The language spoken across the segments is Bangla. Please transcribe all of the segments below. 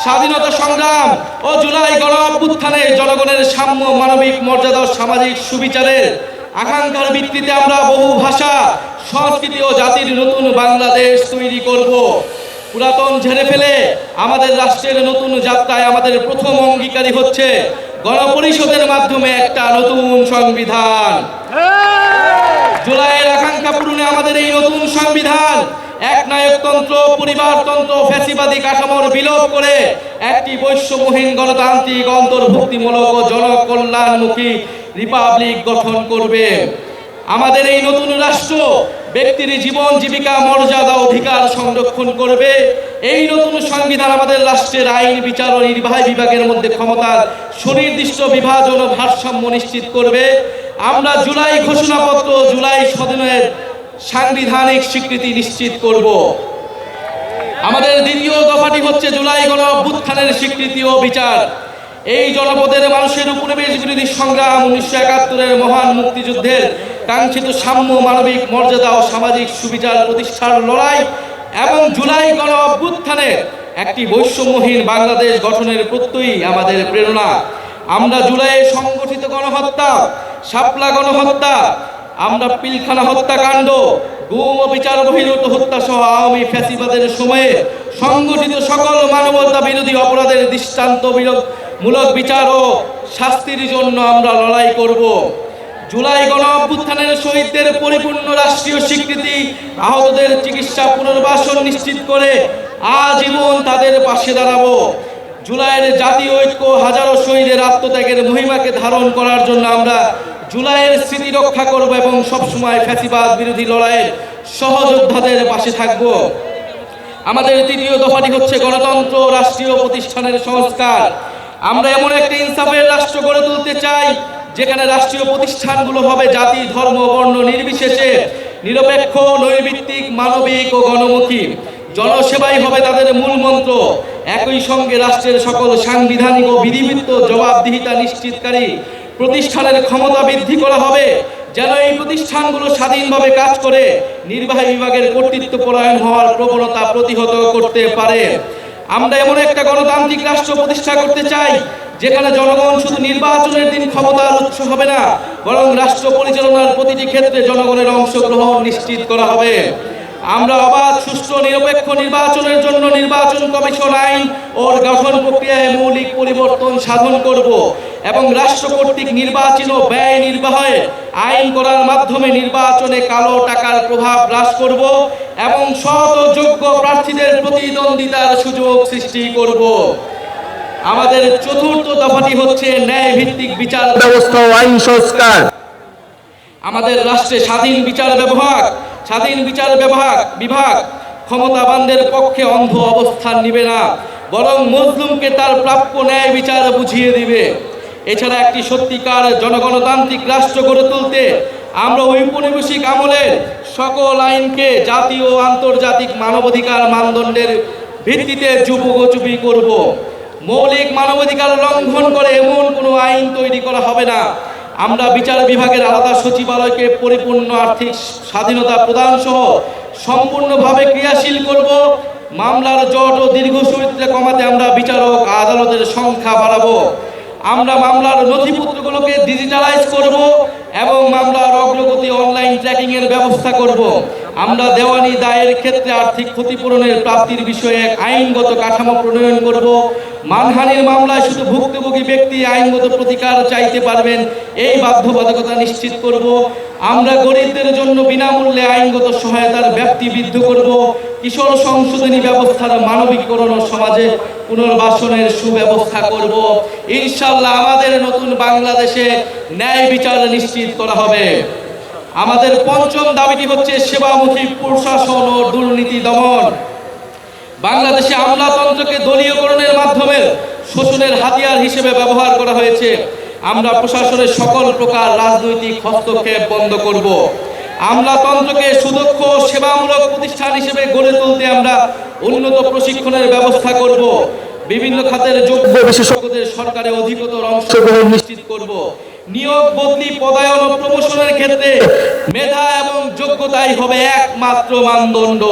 স্বাধীনতা সংগ্রাম ও জুলাই গণ অভ্যুত্থানে জনগণের সাম্য মানবিক মর্যাদা ও সামাজিক সুবিচারের আকাঙ্ক্ষার ভিত্তিতে আমরা বহু ভাষা সংস্কৃতি ও জাতির নতুন বাংলাদেশ তৈরি করব। পুরাতন ঝেড়ে ফেলে আমাদের রাষ্ট্রের নতুন যাত্রায় আমাদের প্রথম অঙ্গীকারী হচ্ছে গণপরিষদের মাধ্যমে একটা নতুন সংবিধান। জুলাইয়ের আকাঙ্ক্ষা পূরণে আমাদের এই নতুন সংবিধান। এক নায়কতন্ত্র, পরিবারতন্ত্র, ফ্যাসিবাদী কাঠামোর বিলোপ করে একটি বৈশ্যমহীন গণতান্ত্রিক, অন্তর্ভুক্তিমূলক ও জনকল্যাণমুখী রিপাবলিক গঠন করবে। আমাদের এই নতুন রাষ্ট্র ব্যক্তির জীবন, জীবিকা, মর্যাদা, অধিকার সংরক্ষণ করবে। এই নতুন সংবিধান আমাদের রাষ্ট্রের আইন, বিচার ও নির্বাহী বিভাগের মধ্যে ক্ষমতার সুনির্দিষ্ট বিভাজন ও ভারসাম্য নিশ্চিত করবে। আমরা জুলাই ঘোষণাপত্র জুলাই সদনের সাংবিধানিক স্বীকৃতি নিশ্চিত করব। আমাদের দ্বিতীয় দফাটি হচ্ছে জুলাই গণ অভ্যুত্থানের স্বীকৃতি ও বিচার। এই জনপদের মানুষের উপনিবেশ বিরোধী সংগ্রাম উনিশশো একাত্তরের মহান মুক্তিযুদ্ধের কাঙ্ক্ষিত সাম্য মানবিক মর্যাদা ও সামাজিক সুবিচার প্রতিষ্ঠার লড়াই এবং জুলাই গণ অভ্যুত্থানের একটি বৈষম্যহীন বাংলাদেশ গঠনের প্রত্যয়ই আমাদের প্রেরণা। আমরা জুলাইয়ে সংগঠিত গণহত্যা, শাপলা গণহত্যা আমরা পিলখানা হত্যাকাণ্ড, গুম ও বিচার বহির্ভূত হত্যা সহ আওয়ামী ফ্যাসিবাদের সময়ে সংগঠিত সকল মানবতা বিরোধী অপরাধের দৃষ্টান্ত মূলক বিচার ও শাস্তির জন্য আমরা লড়াই করব। জুলাই গণ অভ্যুত্থানের শহীদদের পরিপূর্ণ রাষ্ট্রীয় স্বীকৃতি, আহতদের চিকিৎসা পুনর্বাসন নিশ্চিত করে আজীবন তাদের পাশে দাঁড়াবো। জুলাইয়ের জাতীয় ঐক্য হাজারো শহীদের আত্মত্যাগের মহিমাকে ধারণ করার জন্য আমরা জুলাইয়ের স্মৃতি রক্ষা করব এবং সবসময় ফ্যাসিবাদ বিরোধী লড়াইয়ের সহযোদ্ধাদের পাশে থাকব। আমাদের তৃতীয় দফাটি হচ্ছে গণতন্ত্র রাষ্ট্রীয় প্রতিষ্ঠানের সংস্কার। আমরা এমন একটা ইনসাফের রাষ্ট্র গড়ে তুলতে চাই, যেখানে রাষ্ট্রীয় প্রতিষ্ঠানগুলো হবে জাতি, ধর্ম, বর্ণ নির্বিশেষে নিরপেক্ষ নৈর্ভিত্তিক মানবিক ও গণমুখী। জনসেবাই হবে তাদের মূল মন্ত্র। একই সঙ্গে রাষ্ট্রের সকল সাংবিধানিক ও বিধিবিত্ত জবাবদিহিতা নিশ্চিতকারী। প্রতিষ্ঠানের ক্ষমতা বৃদ্ধি করা হবে, যেন এই প্রতিষ্ঠানগুলো স্বাধীনভাবে কাজ করে, নির্বাহী বিভাগের কর্তৃত্ব পরায়ণ হওয়ার প্রবণতা প্রতিহত করতে পারে। আমরা এমন একটা গণতান্ত্রিক রাষ্ট্র প্রতিষ্ঠা করতে চাই, যেখানে জনগণ শুধু নির্বাচনের দিন ক্ষমতার উৎস হবে না, বরং রাষ্ট্র পরিচালনার প্রতিটি ক্ষেত্রে জনগণের অংশগ্রহণ নিশ্চিত করা হবে। আমরা অবাধ, সুষ্ঠু, নিরপেক্ষ নির্বাচনের জন্য নির্বাচন কমিশন আইন ও গঠন প্রক্রিয়ায় মৌলিক পরিবর্তন সাধন করব। এবং রাষ্ট্র কর্তৃক নির্বাচন ও ব্যয় নির্বাহে আইন করার মাধ্যমে নির্বাচনে কালো টাকার প্রভাব হ্রাস করব এবং সৎ ও যোগ্য প্রার্থীদের প্রতিদ্বন্দ্বিতার সুযোগ সৃষ্টি করব। আমাদের চতুর্থ দফাটি হচ্ছে ন্যায় ভিত্তিক বিচার ব্যবস্থা আইন সংস্কার। আমাদের রাষ্ট্রে স্বাধীন বিচার বিভাগ স্বাধীন বিচার বিভাগ বিভাগ ক্ষমতাবানদের পক্ষে অন্ধ অবস্থান নিবে না, বরং মজলুমকে তার প্রাপ্য ন্যায় বিচার বুঝিয়ে দিবে। এছাড়া একটি সত্যিকার জনগণতান্ত্রিক রাষ্ট্র গড়ে তুলতে আমরা ঔপনিবেশিক আমলের সকল আইনকে জাতীয় ও আন্তর্জাতিক মানবাধিকার মানদণ্ডের ভিত্তিতে যুবগোচুপি করব। মৌলিক মানবাধিকার লঙ্ঘন করে এমন কোনো আইন তৈরি করা হবে না। আমরা বিচার বিভাগের আলাদা সচিবালয়কে পরিপূর্ণ আর্থিক স্বাধীনতা প্রদান সহ সম্পূর্ণভাবে ক্রিয়াশীল করব। মামলার জট ও দীর্ঘ দীর্ঘসূত্রে কমাতে আমরা বিচারক আদালতের সংখ্যা বাড়াবো। আমরা মামলার নথিপত্রগুলোকে ডিজিটালাইজ করব এবং মামলার অগ্রগতি অনলাইন ট্র্যাকিং এর ব্যবস্থা করব। আমরা দেওয়ানি দায়ের ক্ষেত্রে আর্থিক ক্ষতিপূরণের প্রাপ্তির বিষয়ে আইনগত কাঠামো প্রণয়ন করব। মানহানির মামলায় শুধু ভুক্তভোগী ব্যক্তি আইনগত প্রতিকার চাইতে পারবেন, এই বাধ্যবাধকতা নিশ্চিত করব। আমরা গরিবদের জন্য বিনামূল্যে আইনগত সহায়তার ব্যাপ্তি বৃদ্ধি করব। কিশোর সংশোধনী ব্যবস্থার মানবিকীকরণ ও সমাজে পুনর্বাসনের সুব্যবস্থা করব। ইনশাল্লাহ আমাদের নতুন বাংলাদেশে ন্যায় বিচার নিশ্চিত করা হবে। আমাদের পঞ্চম দাবিটি হচ্ছে সেবামুখী প্রশাসন ও দুর্নীতি দমন। বাংলাদেশে আমলাতন্ত্রকে দলীয়করণের মাধ্যমে শোষণের হাতিয়ার হিসেবে ব্যবহার করা হয়েছে। আমরা প্রশাসনের সকল প্রকার রাজনৈতিক হস্তক্ষেপ বন্ধ করব। আমলাতন্ত্রকে সুদক্ষ সেবামূলক প্রতিষ্ঠান হিসেবে গড়ে তুলতে আমরা উন্নত প্রশিক্ষণের ব্যবস্থা করব। বিভিন্ন খাতের যোগ্য বিশেষজ্ঞদের সরকারে অধিকতর অংশগ্রহণ নিশ্চিত করব। নিয়োগ বদলি পদায়ন ও প্রমোশনের ক্ষেত্রে মেধা এবং যোগ্যতাই হবে একমাত্র মানদণ্ড।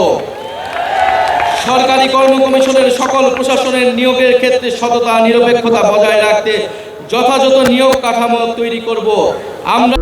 সরকারি কর্ম কমিশনের সকল প্রশাসনের নিয়োগের ক্ষেত্রে সততা, নিরপেক্ষতা বজায় রাখতে যথাযথ নিয়োগ কাঠামো তৈরি করব। আমরা